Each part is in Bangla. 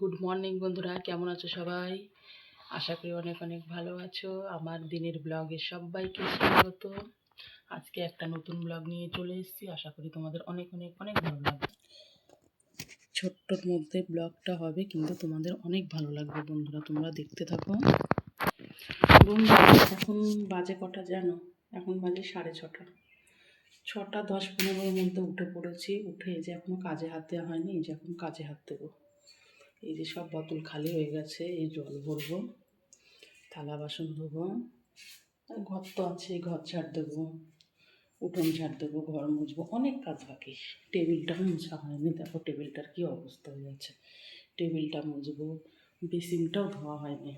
গুড মর্নিং বন্ধুরা। কেমন আছো সবাই? আশা করি অনেক অনেক ভালো আছো। আমার দিনের ব্লগে সবাইকে স্বাগত। আজকে একটা নতুন ব্লগ নিয়ে চলে এসেছি। আশা করি তোমাদের অনেক অনেক অনেক ভালো লাগবে। ছোট্টর মধ্যে ব্লগটা হবে, কিন্তু তোমাদের অনেক ভালো লাগবে বন্ধুরা। তোমরা দেখতে থাকো। বন্ধুরা, এখন বাজে কটা জানো? এখন বাজে সাড়ে ছটা। ছটা দশ পনেরোর মধ্যে উঠে পড়েছি। উঠে যে এখনও কাজে হাত দেওয়া হয়নি যে এখন কাজে হাত দেবো। এই যে সব বোতল খালি হয়ে গেছে, এই জল ভরবো, থালা বাসন ধোবো, আর ঘর তো আছে ঘর ঝাড় দেবো, উঠোন ঝাড় দেবো, ঘর মুছবো, অনেক কাজ বাকি। টেবিলটাও মোছা হয়নি, দেখো টেবিলটার কী অবস্থা হয়ে যাচ্ছে টেবিলটা মুছবো, বেসিনটাও ধোয়া হয়নি।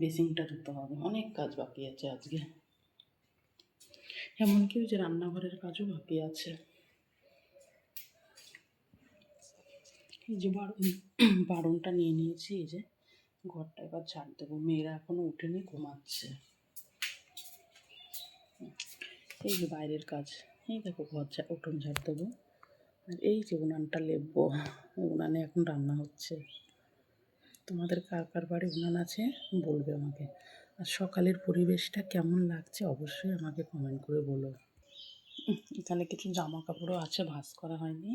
বেসিনটা ধুতে হবে, অনেক কাজ বাকি আছে আজকে। এমনকি ওই যে রান্নাঘরের কাজও বাকি আছে। এই যে বারণ বারণটা নিয়ে নিয়েছি, এই যে ঘরটা এবার ঝাড় দেবো। মেয়েরা এখনও উঠেনি, ঘুমাচ্ছে। এই যে বাইরের কাজ, এই দেখো ঘর উঠোন ঝাড় দেবো। আর এই যে উনানটা লেপবো, উনানে এখন রান্না হচ্ছে। তোমাদের কার কার বাড়ি উনান আছে বলবে আমাকে। আর সকালের পরিবেশটা কেমন লাগছে অবশ্যই আমাকে কমেন্ট করে বলো। এখানে কিছু জামা কাপড়ও আছে, ভাঁজ করা হয়নি।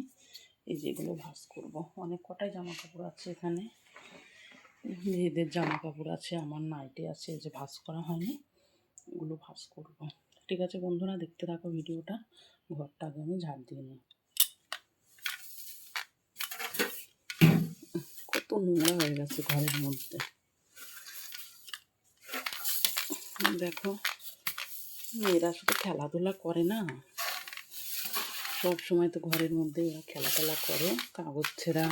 এই যেগুলো ভাঁজ করব। অনেক কটাই জামা কাপড় আছে এখানে। মেয়েদের জামা কাপড় আছে, আমার নাইটি আছে যে ভাঁজ করা হয়নি ওগুলো ভাঁজ করব। ঠিক আছে বন্ধুরা, দেখতে থাকো ভিডিওটা, ঘরটা আমি ঝাড় দিয়ে নিই। কত নোংরা হয়ে গেছে ঘরের মধ্যে। দেখো, মেয়েরা শুধু খেলাধুলা করে না। সব সময় তো ঘরের মধ্যে ওরা খেলা করে। কাগজ ছেঁড়া।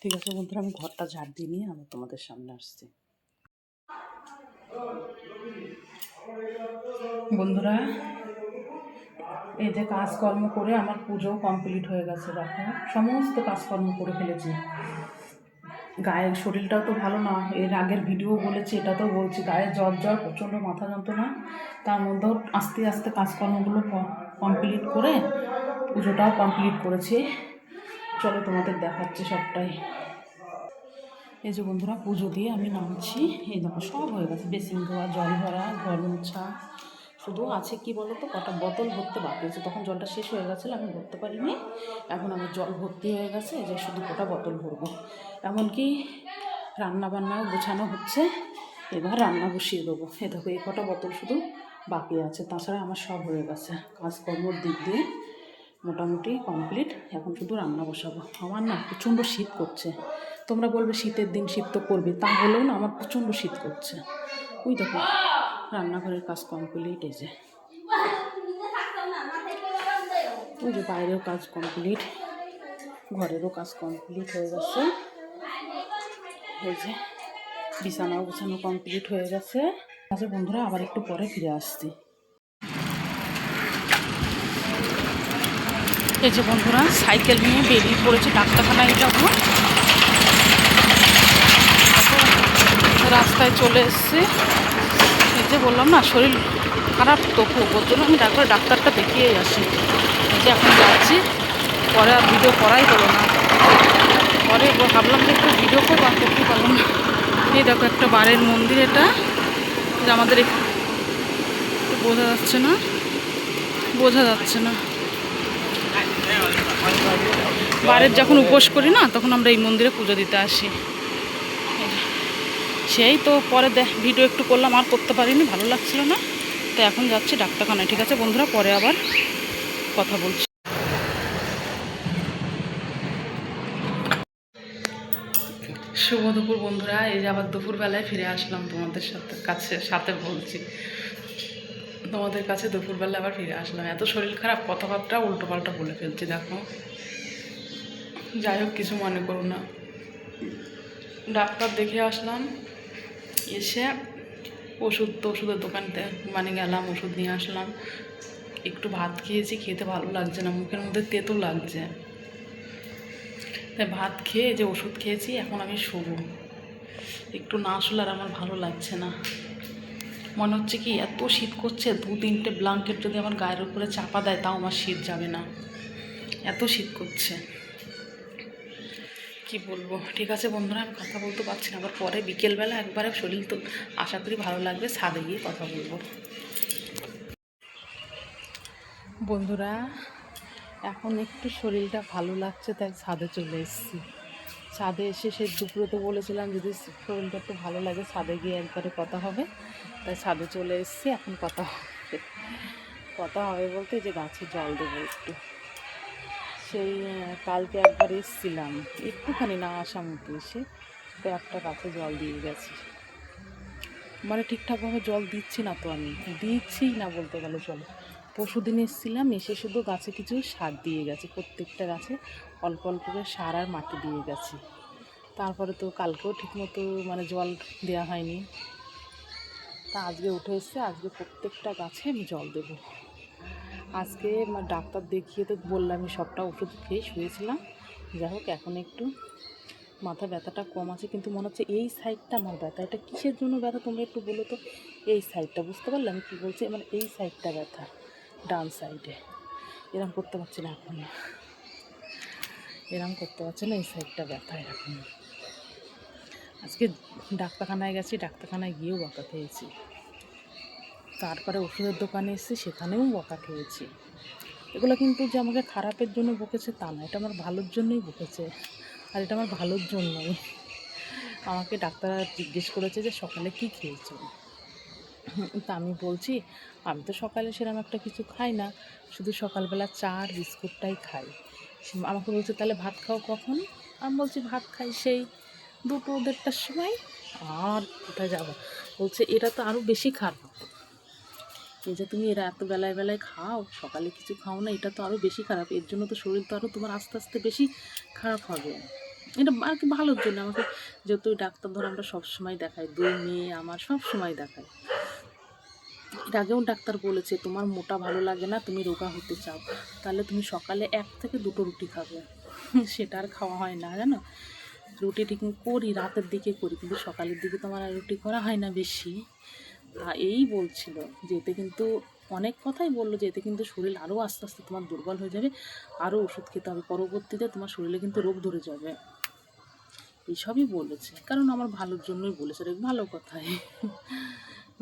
ঠিক আছে বন্ধুরা, আমি ঘরটা ঝাড় দিয়ে নিয়ে আমি তোমাদের সামনে আসছি। বন্ধুরা এই যে কাজকর্ম করে আমার পুজো কমপ্লিট হয়ে গেছে, দেখো। সমস্ত কাজকর্ম করে ফেলেছি। গায়ের শরীরটাও তো ভালো না। এর আগের ভিডিও বলেছি এটা তো বলছি, গায়ে জ্বর জ্বর, প্রচণ্ড মাথা যন্ত্রণা। তার মধ্যেও আস্তে আস্তে কাজকর্মগুলো কমপ্লিট করে পুজোটাও কমপ্লিট করেছি। চলো তোমাদের দেখাচ্ছি সবটাই। এই যে বন্ধুরা, পুজো দিয়ে আমি নামছি। এই দেখো, সব হয়ে গেছে। বেসিন ধোয়া, জল ভরা, ঘর মোছা। শুধু আছে কি বলো তো কটা বোতল ভরতে বাকি আছে। তখন জলটা শেষ হয়ে গেছিল, আমি ভরতে পারিনি। এখন আমার জল ভর্তি হয়ে গেছে, যে শুধু কটা বোতল ভরবো। এমনকি রান্না বান্নাও গোছানো হচ্ছে। এবার রান্না বসিয়ে দেবো। এ দেখো, এই কটা বোতল শুধু বাকি আছে। তাছাড়া আমার সব হয়ে গেছে। কাজকর্মর দিক দিয়ে মোটামুটি কমপ্লিট। এখন শুধু রান্না বসাবো। আমার না প্রচণ্ড শীত করছে। তোমরা বলবে শীতের দিন শীত তো করবে। তা হলেও না, আমার প্রচণ্ড শীত করছে। ওই দেখো রান্নাঘরের কাজ কমপ্লিট এই যে। ওই যে বাইরেও কাজ কমপ্লিট ঘরেরও কাজ কমপ্লিট হয়ে গেছে। এই যে বিছানাও গুছানো কমপ্লিট হয়ে গেছে। আচ্ছা বন্ধুরা, আবার একটু পরে ফিরে আসছি। এই যে বন্ধুরা, সাইকেল নিয়ে বেরিয়ে পড়েছে ডাক্তারখানায় যাব। রাস্তায় চলে এসছে। যে বললাম না, শরীর খারাপ তো খুব, ওর জন্য আমি ডাক্তার, ডাক্তারটা দেখিয়েই আসি। যে এখন যাচ্ছি, পরে আর ভিডিও করাই হলো না। পরে ভাবলাম যে একটু ভিডিও করব, আর করতে পারলাম না। এই দেখো একটা বাড়ির মন্দির এটা যে আমাদের এখানে বোঝা যাচ্ছে না, বোঝা যাচ্ছে না। বারের যখন উপোস করি না, তখন আমরা এই মন্দিরে পুজো দিতে আসি। সেই তো পরে দেখ ভিডিও একটু করলাম, আর করতে পারিনি, ভালো লাগছিল না। তো এখন যাচ্ছি ডাক্তারখানায়, ঠিক আছে বন্ধুরা? পরে আবার কথা বলছি। শুভ দুপুর বন্ধুরা, এই যে আবার দুপুরবেলায় ফিরে আসলাম তোমাদের সাথে, কাছে, সাথে বলছি। তোমাদের কাছে দুপুরবেলা আবার ফিরে আসলাম। এত শরীর খারাপ, কথাবার্তা উল্টো পাল্টা বলে ফেলছি, দেখো। যাই হোক, কিছু মনে করো না। ডাক্তার দেখে আসলাম। এসে ওষুধ তো ওষুধের দোকানতে মানে গেলাম, ওষুধ নিয়ে আসলাম। একটু ভাত খেয়েছি, খেতে ভালো লাগছে না, মুখের মধ্যে তেতো লাগছে। তাই ভাত খেয়ে যে ওষুধ খেয়েছি, এখন আমি শোবো। একটু না আসলে আর আমার ভালো লাগছে না। মনে হচ্ছে কি এত শীত করছে, দু তিনটে ব্লাঙ্কেট যদি আমার গায়ের উপরে চাপা দেয়, তাও আমার শীত যাবে না। এত শীত করছে। কি বলব? ঠিক আছে বন্ধুরা, আমি কথা বলতে পারছি না, আবার পরে বিকেলবেলা একবারে শরীর তো আশা করি ভালো লাগবে, ছাদে গিয়ে কথা বলব। বন্ধুরা, এখন একটু শরীরটা ভালো লাগছে, তাই ছাদে চলে এসেছি। ছাদে এসে সে দুপুরে তো বলেছিলাম, যদি শরীরটা একটু ভালো লাগে, ছাদে গিয়ে একবারে কথা হবে। তাই ছাদে চলে এসেছি, এখন কথা হবে। কথা হবে বলতে যে গাছে জল দেবো একটু। সেই কালকে একবার এসেছিলাম। একটুখানি না আসা মতো এসে একটা গাছে জল দিয়ে গেছি। মানে ঠিকঠাকভাবে জল দিচ্ছি না তো আমি। দিচ্ছিই না বলতে গেলে জল পরশু দিন এসেছিলাম, এসে শুধু গাছে কিছু সার দিয়ে গেছে। প্রত্যেকটা গাছে অল্প অল্প করে সার আর মাটি দিয়ে গেছি। তারপরে তো কালকেও ঠিকমতো মানে জল দেওয়া হয়নি। তা আজকে উঠে এসছে, আজকে প্রত্যেকটা গাছে আমি জল দেবো। আজকে আমার ডাক্তার দেখিয়ে তো বললামই সবটা ওষুধ খেয়ে শুয়েছিলাম। যাই হোক, এখন একটু মাথা ব্যথাটা কম আছে, কিন্তু মনে হচ্ছে এই সাইডটা আমার ব্যথা। এটা কিসের জন্য ব্যথা তোমরা একটু বলো তো? এই সাইডটা, বুঝতে পারলে? আমি কী বলছি? মানে এই সাইডটা ব্যথা, ডান সাইডে। এরম করতে পারছি না এখন। এরম করতে পারছি না, এই সাইডটা ব্যথা এখন। আজকে ডাক্তারখানায় গেছি, ডাক্তারখানায় গিয়েও বকা খেয়েছি তারপরে ওষুধের দোকানে এসেছি সেখানেও বকা খেয়েছি। এগুলো কিন্তু যে আমাকে খারাপের জন্য বকেছে তা না, এটা আমার ভালোর জন্যই বকেছে আর এটা আমার ভালোর জন্যই। আমাকে ডাক্তার জিজ্ঞেস করেছে যে সকালে কি খেয়েছো? তা আমি বলছি, আমি তো সকালে সেরকম একটা কিছু খাই না, শুধু সকালবেলা চা আর বিস্কুটটাই খাই। আমাকে বলছে, তাহলে ভাত খাও কখন? আমি বলছি, ভাত খাই সেই দুটো দেড়টার সময় আর কোথায় যাব? বলছে, এটা তো আরও বেশি খারাপ। এই যে তুমি এরা এত বেলায় বেলায় খাও, সকালে কিছু খাও না, এটা তো আরও বেশি খারাপ। এর জন্য তো শরীর তো আরও তোমার আস্তে আস্তে বেশি খারাপ হবে। এটা আর কি ভালোর জন্য আমাকে যেহেতু ডাক্তার ধর আমরা সবসময় দেখাই, দুই মেয়ে আমার সব সময় দেখাই। এর আগেও ডাক্তার বলেছে, তোমার মোটা ভালো লাগে না, তুমি রোগা হতে চাও। তাহলে তুমি সকালে এক থেকে দুটো রুটি খাবে। সেটা আর খাওয়া হয় না, জানো? রুটি ঠিক করি, রাতের দিকে করি, কিন্তু সকালের দিকে তো আমার আর রুটি করা হয় না বেশি। এই বলছিল যে এতে কিন্তু অনেক কথাই বলল যে এতে কিন্তু শরীর আরও আস্তে আস্তে তোমার দুর্বল হয়ে যাবে আরও ওষুধ খেতে হবে, পরবর্তীতে তোমার শরীরে কিন্তু রোগ ধরে যাবে। এইসবই বলেছে। কারণ আমার ভালোর জন্যই বলেছে রে, ভালো কথাই।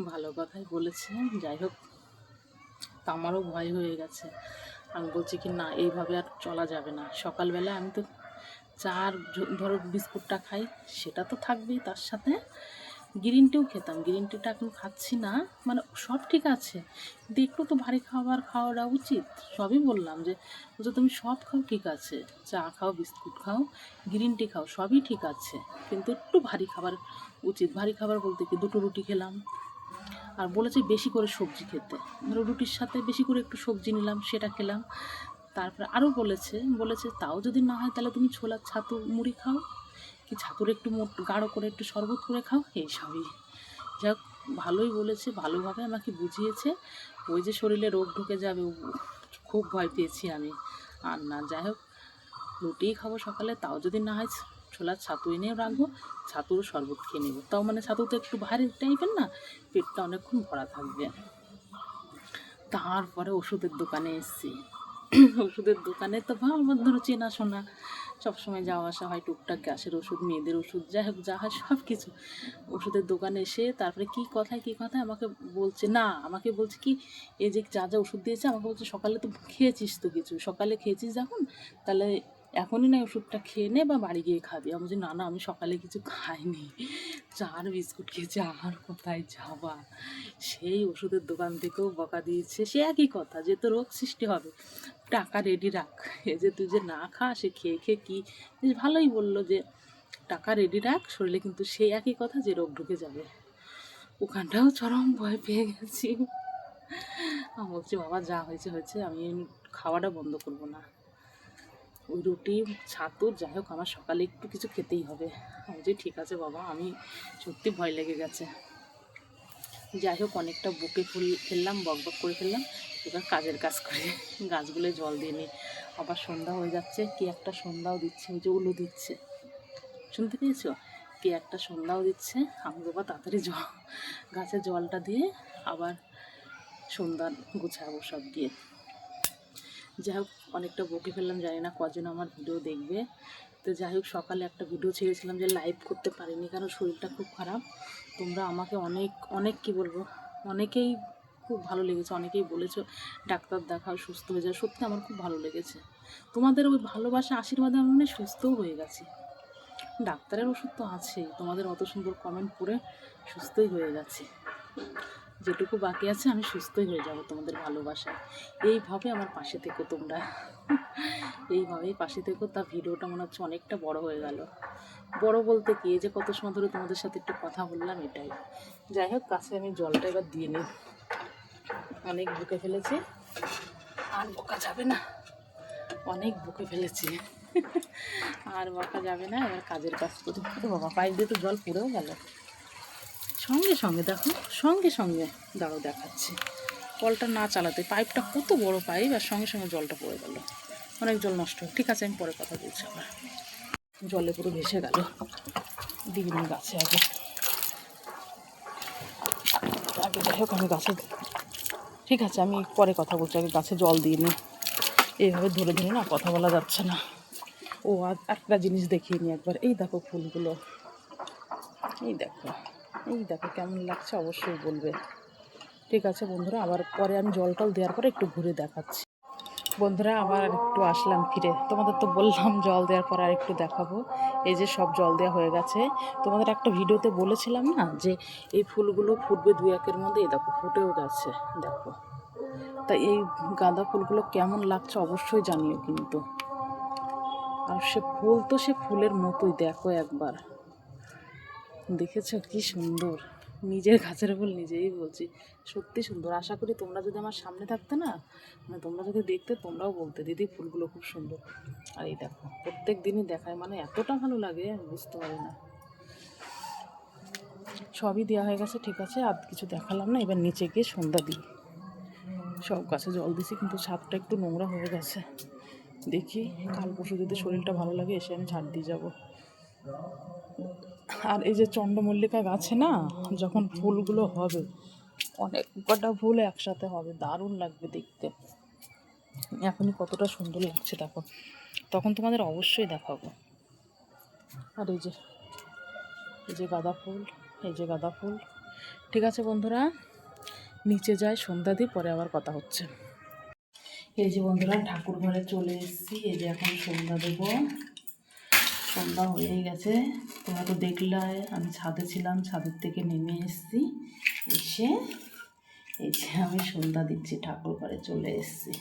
ভালো কথাই বলেছে। যাই হোক, তা আমারও ভয় হয়ে গেছে। আমি বলছি কি, না, এইভাবে আর চলা যাবে না। সকালবেলা আমি তো চার ধরো বিস্কুটটা খাই, সেটা তো থাকবেই তার সাথে। গ্রিন টিও খেতাম। গ্রিন টিটা এখন খাচ্ছি না। মানে সব ঠিক আছে। কিন্তু একটু তো ভারী খাবার খাওয়াটা উচিত। সবই বললাম যে, বলছে, তুমি সব খাও, ঠিক আছে। চা খাও, বিস্কুট খাও গ্রিন টি খাও, সবই ঠিক আছে। কিন্তু একটু ভারী খাবার উচিত। ভারী খাবার বলতে কি? দুটো রুটি খেলাম। আর বলেছে বেশি করে সবজি খেতে। ধরো রুটির সাথে বেশি করে একটু সবজি নিলাম, সেটা খেলাম। তারপরে আরও বলেছে বলেছে, তাও যদি না হয়, তাহলে তুমি ছোলার ছাতু মুড়ি খাও। কি ছাতুর একটু মোট, গাঢ় করে একটু শরবত করে খাও? এইসবই যাক, ভালোই বলেছে, ভালোভাবে আমাকে বুঝিয়েছে। ওই যে শরীরে রোগ ঢুকে যাবে খুব ভয় পেয়েছি আমি। আর না, যাই হোক, রুটিই খাব সকালে, তাও যদি না হয় ছোলার ছাতু এনেও রাখব ছাতুর শরবত খেয়ে নেব। তাও মানে ছাতু তো একটু ভারী টাইপের না, পেটটা অনেকক্ষণ ভরা থাকবে। তারপরে ওষুধের দোকানে এসছি। ওষুধের দোকানে তো আমার ধরো চেনাশোনা। সবসময় যাওয়া আসা হয়, টুকটাক গ্যাসের ওষুধ, মেয়েদের ওষুধ, যাই হোক, যা হয় সব কিছু ওষুধের দোকানে এসে তারপরে কি কথায় কি কথায় আমাকে বলছে, না, আমাকে বলছে কি, এই যে যা যা ওষুধ দিয়েছে, আমাকে বলছে সকালে তো খেয়েছিস তো কিছু। সকালে খেয়েছিস যখন, তাহলে এখনই না ওষুধটা খেয়ে নে বা বাড়ি গিয়ে খাবি। আমি বলছি, না না, আমি সকালে কিছু খাইনি। চা আর বিস্কুট খেয়েছি, আর কোথায় যাবা? সেই ওষুধের দোকান থেকেও বকা দিয়েছে। সে একই কথা, যে তো রোগ সৃষ্টি হবে। টাকা রেডি রাখ। এ যে তুই যে না খা সে খেয়ে খেয়ে কী? ভালোই বলল যে, টাকা রেডি রাখ, শরীরে কিন্তু সেই একই কথা যে রোগ ঢুকে যাবে। ওখানটাও চরম ভয় পেয়ে গেছি। আমি বলছি, বাবা, যা হয়েছে হয়েছে। আমি খাওয়াটা বন্ধ করব না। ওই রুটি, ছাতু, যাই হোক, আমার সকালে একটু কিছু খেতেই হবে। আমি বলছি ঠিক আছে বাবা, আমি সত্যি ভয় লেগে গেছে। যাই হোক, অনেকটা বুকে ফুল ফেললাম, বক বক করে ফেললাম, এবার কাজের কাজ করে গাছগুলো জল দিয়ে নিই। আবার সন্ধ্যা হয়ে যাচ্ছে, কে একটা সন্ধ্যাও দিচ্ছে, ওই যে উলু দিচ্ছে। শুনতে পেয়েছ? কে একটা সন্ধ্যাও দিচ্ছে, আমি বাবা তাড়াতাড়ি জল গাছে জলটা দিয়ে আবার সন্ধ্যা গুছাবো সব দিয়ে যাই হোক, অনেকটা বকে ফেললাম, জানি না কজন আমার ভিডিও দেখবে। তো যাই হোক, সকালে একটা ভিডিও ছেড়েছিলাম যে লাইভ করতে পারিনি, কারণ শরীরটা খুব খারাপ। তোমরা আমাকে অনেক অনেক কি বলব, অনেকেই খুব ভালো লেগেছে, অনেকেই বলেছ, ডাক্তার দেখাও, সুস্থ হয়ে যায় সত্যি আমার খুব ভালো লেগেছে। তোমাদের ওই ভালোবাসা, আশীর্বাদে আমি মানে সুস্থও হয়ে গেছি। ডাক্তারের ওষুধ তো আছেই, তোমাদের অত সুন্দর কমেন্ট পড়ে সুস্থই হয়ে গেছে। যেটুকু বাকি আছে, আমি সুস্থই হয়ে যাব তোমাদের ভালোবাসায়। এইভাবে আমার পাশে থেকো তোমরা। এইভাবেই পাশে থেকো। তা ভিডিওটা মনে হচ্ছে অনেকটা বড় হয়ে গেল। বড় বলতে কি? যে কত সময় ধরে তোমাদের সাথে একটু কথা বললাম, এটাই। যাই হোক, কাছে আমি জলটা এবার দিয়ে নিই। অনেক বুকে ফেলেছি। আর বোকা যাবে না। অনেক বুকে ফেলেছি। আর বকা যাবে না, এবার কাজের কাজ করি। বাবা পাইপ দিয়ে তো জল পুড়েও গেল। সঙ্গে সঙ্গে দেখো, সঙ্গে সঙ্গে দাঁড়ো দেখাচ্ছি। কলটা না চালাতে পাইপটা কত বড় পাইপ, আর সঙ্গে সঙ্গে জলটা পড়ে গেল। অনেক জল নষ্ট। ঠিক আছে, আমি পরে কথা বলছি আবার। জলে পুরো ভেসে গেল। দিইনি গাছে আগে। আগে যাই হোক, আমি গাছে ঠিক আছে, আমি পরে কথা বলছি। আগে গাছে জল দিয়ে নিই এইভাবে ধরে ধরে না কথা বলা যাচ্ছে না। ও আর একটা জিনিস দেখিয়ে নিই একবার। এই দেখো ফুলগুলো। এই দেখো। এই দেখো কেমন লাগছে, অবশ্যই বলবে। ঠিক আছে বন্ধুরা, আবার পরে আমি জল টল দেওয়ার পরে একটু ঘুরে দেখাচ্ছি। বন্ধুরা, আবার একটু আসলাম ফিরে। তোমাদের তো বললাম জল দেওয়ার পর আর একটু দেখাবো। এই যে সব জল দেওয়া হয়ে গেছে। তোমাদের একটা ভিডিওতে বলেছিলাম না, যে এই ফুলগুলো ফুটবে দু একের মধ্যে? এই দেখো, ফুটেও গেছে, দেখো। তা এই গাঁদা ফুলগুলো কেমন লাগছে অবশ্যই জানিও কিন্তু। আর সে ফুল তো সে ফুলের মতোই, দেখো একবার। দেখেছ কি সুন্দর? নিজের গাছের ফুল নিজেই বলছি। সত্যি সুন্দর। আশা করি তোমরা যদি আমার সামনে থাকতে না মানে তোমরা যদি দেখতে, তোমরাও বলতে। দিদি, ফুলগুলো খুব সুন্দর। আর এই দেখো, প্রত্যেক দিনই দেখায়। মানে এতটা ভালো লাগে, আমি বুঝতে পারি না। সবই দেওয়া হয়ে গেছে, ঠিক আছে। আর কিছু দেখালাম না। এবার নিচে গিয়ে সন্ধ্যা দিই। সব গাছে জল দিছি, কিন্তু ছাদটা একটু নোংরা হয়ে গেছে। দেখি কাল পরশু যদি শরীরটা ভালো লাগে, এসে আমি ঝাড় দিয়ে যাব। আর এই যে চন্দ্রমল্লিকা গাছে না, যখন ফুলগুলো হবে, অনেক কটা ফুল একসাথে হবে, দারুণ লাগবে দেখতে। এখনই কতটা সুন্দর লাগছে, দেখো। তখন তোমাদের অবশ্যই দেখাবো। আর এই যে এই যে গাঁদা ফুল, এই যে গাঁদা ফুল। ঠিক আছে বন্ধুরা, নিচে যায় সন্ধ্যা দিই, পরে আবার কথা হচ্ছে। এই যে বন্ধুরা ঠাকুর ঘরে চলে এসেছি। এই যে এখন সন্ধ্যা দেবো। সন্ধ্যা হয়েই গেছে। তোমরা তো দেখলে আমি ছাদে ছিলাম, ছাদের থেকে নেমে এসেছি। এসে এই যে আমি সন্ধ্যা দিচ্ছি, ঠাকুর ঘরে চলে এসেছি।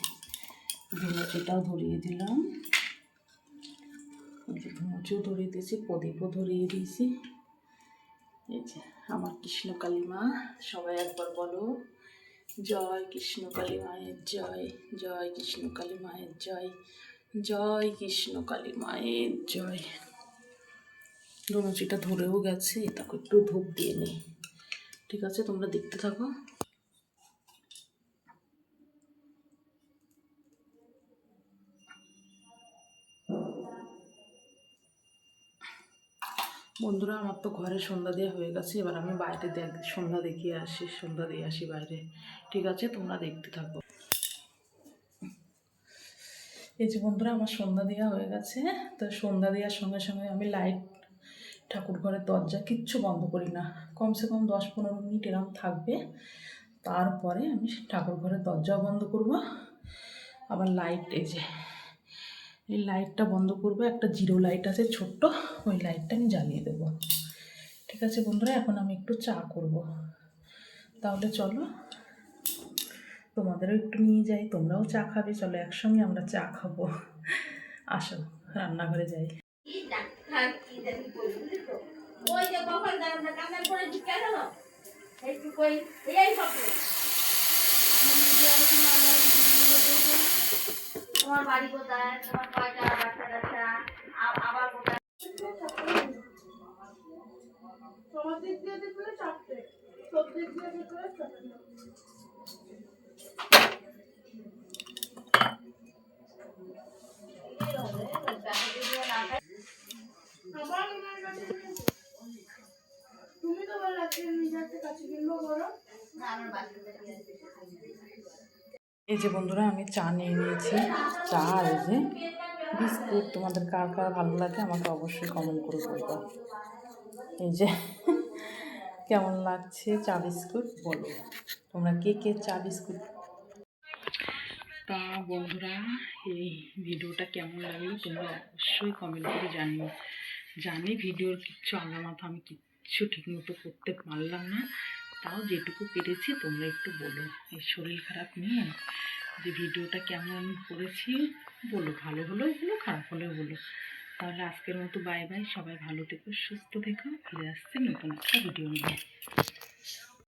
ধুনুচিটাও ধরিয়ে দিলাম। ধুনুচিও ধরিয়ে দিয়েছি, প্রদীপও ধরিয়ে দিয়েছি। এই যে আমার কৃষ্ণকালী মা সবাই একবার বলো, জয় কৃষ্ণ কালী মায়ের জয় জয় কৃষ্ণ কালী মায়ের জয়। জয় কৃষ্ণ কালী মায়ের জয়। ধনুচিটা ধরেও গেছে, তাকে একটু ধূপ দিয়ে নিই ঠিক আছে, তোমরা দেখতে থাকো। বন্ধুরা, আমার তো ঘরে সন্ধ্যা দেওয়া হয়ে গেছে, এবার আমি বাইরে দেখ, সন্ধ্যা দেখিয়ে আসি, সন্ধ্যা দিয়ে আসি বাইরে। ঠিক আছে, তোমরা দেখতে থাকো। এই যে বন্ধুরা, আমার সন্ধ্যা দেওয়া হয়ে গেছে, তো সন্ধ্যা দেওয়ার সঙ্গে সঙ্গে আমি লাইট ঠাকুর ঘরের দরজা কিচ্ছু বন্ধ করি না। কমসে কম দশ পনেরো মিনিট এরকম থাকবে। তারপরে আমি ঠাকুর ঘরের দরজাও বন্ধ করব। আবার লাইট এই যে, এই লাইটটা বন্ধ করব। একটা জিরো লাইট আছে ছোট্ট, ওই লাইটটা আমি জ্বালিয়ে দেবো। ঠিক আছে বন্ধুরা, এখন আমি একটু চা করব। তাহলে চলো তোমাদেরও একটু নিয়ে যাই তোমরাও চা খাবে চলো একসঙ্গে আমরা চা খাব। আসো রান্নাঘরে যাই। ওই যে কখন দাঁড়ানো কান্না করে ঢুকে গেল একটু কই এই হবে তোমার বাড়ি কোথায়? তোমার কয়টা বাচ্চা কাচ্চা আবার কোথায়? তোমার দিক দিয়ে দেখলে চারটে তোর দিক দিয়ে দেখলে চারটে। তুমি তো নিজের কাছে কিনবো বলো এই যে বন্ধুরা, আমি চা নিয়ে নিয়েছি। চা আর এই যে বিস্কুট। তোমাদের কার কার ভালো লাগে আমাকে অবশ্যই কমেন্ট করে বলবা। এই যে, কেমন লাগছে চা বিস্কুট? বলো। তোমরা কে কে চা বিস্কুট তা বন্ধুরা, এই ভিডিওটা কেমন লাগল তোমরা অবশ্যই কমেন্ট করে জানিও। জানি ভিডিওর কিচ্ছু আলামত আমি কিচ্ছু ঠিকমতো করতে পারলাম না। তাও যেটুকু পেরেছি তোমরা একটু বলো। এই শরীর খারাপ নিয়ে যে ভিডিওটা কেমন করেছি, বলো। ভালো হলেও বলো, খারাপ হলেও বলো। তাহলে আজকের মতো বাই বাই সবাই ভালো থেকো, সুস্থ থেকো। ফিরে আসছে নতুন একটা ভিডিও নিয়ে।